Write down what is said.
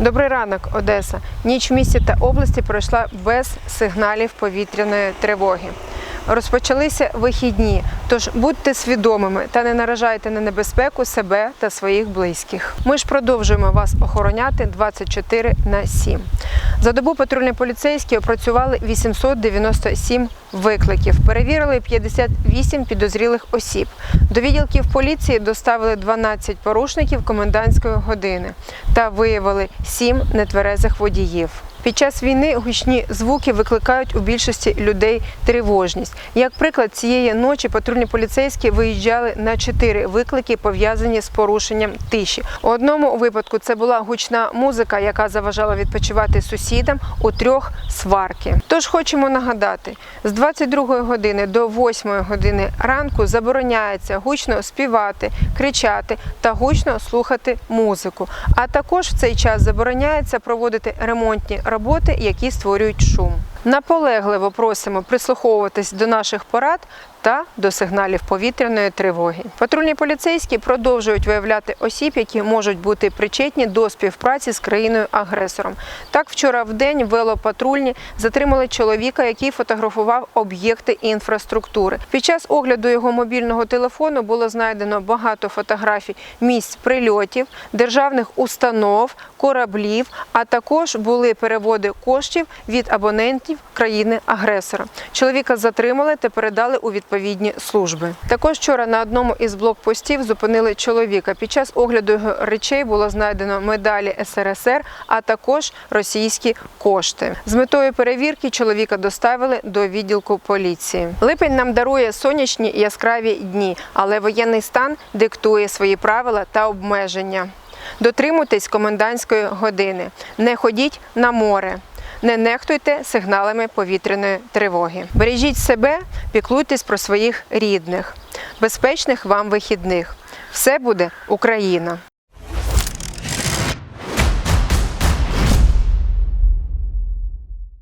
Добрий ранок, Одеса. Ніч в місті та області пройшла без сигналів повітряної тривоги. Розпочалися вихідні, тож будьте свідомими та не наражайте на небезпеку себе та своїх близьких. Ми ж продовжуємо вас охороняти 24 на 7. За добу патрульні поліцейські опрацювали 897 викликів, перевірили 58 підозрілих осіб. До відділків поліції доставили 12 порушників комендантської години та виявили 7 нетверезих водіїв. Під час війни гучні звуки викликають у більшості людей тривожність. Як приклад, цієї ночі патрульні поліцейські виїжджали на чотири виклики, пов'язані з порушенням тиші. У одному випадку це була гучна музика, яка заважала відпочивати сусідам у трьох сварки. Тож хочемо нагадати, з 22 години до 8 години ранку забороняється гучно співати, кричати та гучно слухати музику. А також в цей час забороняється проводити ремонтні роботи, які створюють шум. Наполегливо просимо прислуховуватись до наших порад та до сигналів повітряної тривоги. Патрульні поліцейські продовжують виявляти осіб, які можуть бути причетні до співпраці з країною-агресором. Так, вчора в день велопатрульні затримали чоловіка, який фотографував об'єкти інфраструктури. Під час огляду його мобільного телефону було знайдено багато фотографій місць прильотів, державних установ, кораблів, а також були переводи коштів від абонентів країни-агресора. Чоловіка затримали та передали у відповідні служби. Також вчора на одному із блокпостів зупинили чоловіка. Під час огляду його речей було знайдено медалі СРСР, а також російські кошти. З метою перевірки чоловіка доставили до відділку поліції. Липень нам дарує сонячні і яскраві дні, але воєнний стан диктує свої правила та обмеження. Дотримуйтесь комендантської години, не ходіть на море. Не нехтуйте сигналами повітряної тривоги. Бережіть себе, піклуйтесь про своїх рідних, безпечних вам вихідних. Все буде Україна!